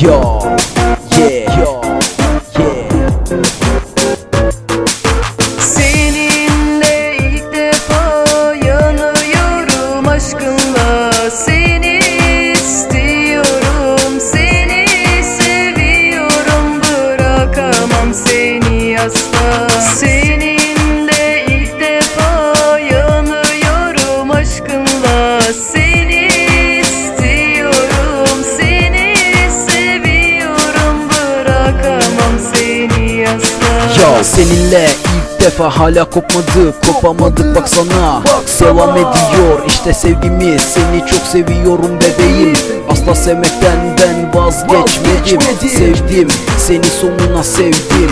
Yo, yeah, yo, yeah. Seninle ilk defa yanıyorum aşkınla. Seni istiyorum, seni seviyorum. Bırakamam seni asla. Seninle seninle. İlk defa hala kopmadık Kopamadık baksana Devam ediyor işte sevgimiz. Seni çok seviyorum bebeğim. Asla sevmekten ben vazgeçmedim. Sevdim seni sonuna sevdim.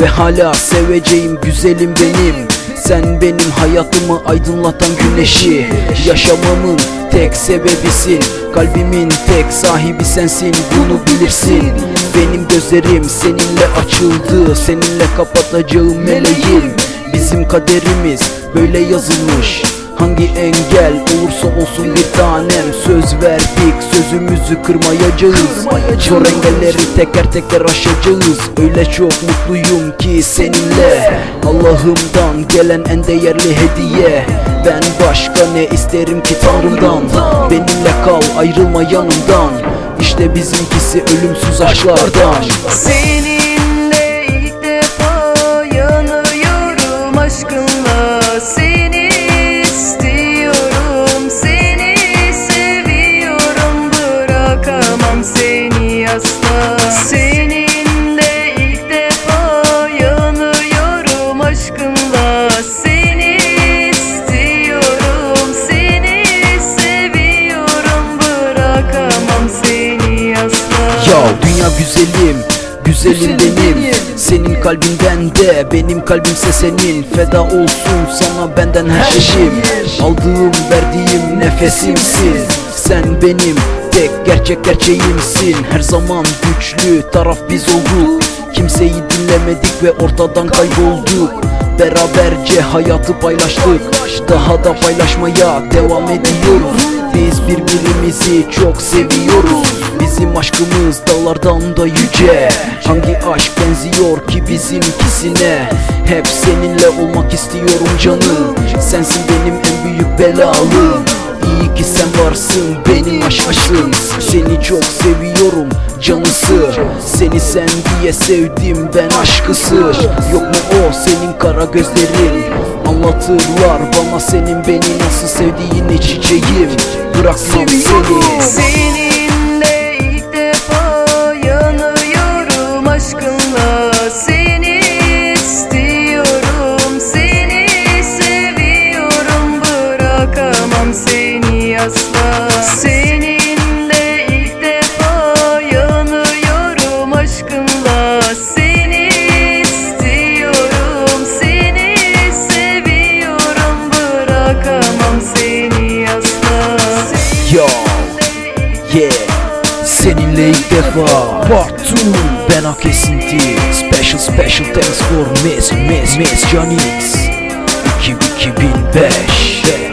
Ve hala seveceğim güzelim benim sen benim hayatımı aydınlatan güneşi. Yaşamamın tek sebebisin. Kalbimin tek sahibi sensin. Bunu bilirsin. Benim gözlerim seninle açıldı. Seninle kapatacağım meleğim. Bizim kaderimiz böyle yazılmış Hangi engel olursa olsun bir tanem. Söz verdik sözümüzü kırmayacağız. Zor engelleri teker teker aşacağız. Öyle çok mutluyum ki seninle. Allah'ımdan gelen en değerli hediye. Ben başka ne isterim ki Tanrımdan? Benimle kal ayrılma yanımdan. İşte bizimkisi ölümsüz aşklardan. Seninle ilk defa yanıyorum aşkınla. Seni güzelim Güzelim benim. Senin kalbinden de Benim kalbimse senin. Feda olsun sana benden her şeyim. Aldığım verdiğim nefesimsin. Sen benim tek gerçek gerçeğimsin. Her zaman güçlü taraf biz olduk. Kimseyi dinlemedik ve ortadan kaybolduk Beraberce hayatı paylaştık. Daha da paylaşmaya devam ediyoruz. Biz birbirimizi çok seviyoruz. Bizim aşkımız dağlardan da yüce. Hangi aşk benziyor ki bizimkisine? Hep seninle olmak istiyorum canım. Sensin benim en büyük belalım İyi ki sen varsın benim aşkım Seni çok seviyorum canısı Seni sen diye sevdim ben aşkısı Yok mu o senin kara gözlerin? Anlatırlar bana senin beni nasıl sevdiğini çiçeğim. Bırakmam seni Seninle ilk defa yanıyorum aşkınla. Seni istiyorum, seni seviyorum. Bırakamam seni asla Seninle ilk defa yanıyorum aşkınla Seni istiyorum, seni seviyorum. Bırakamam seni asla Yo Yeah. Seninle ilk defa. Part 2 Ben hak esinti. Special special thanks for Miss Miss Miss Janix 2005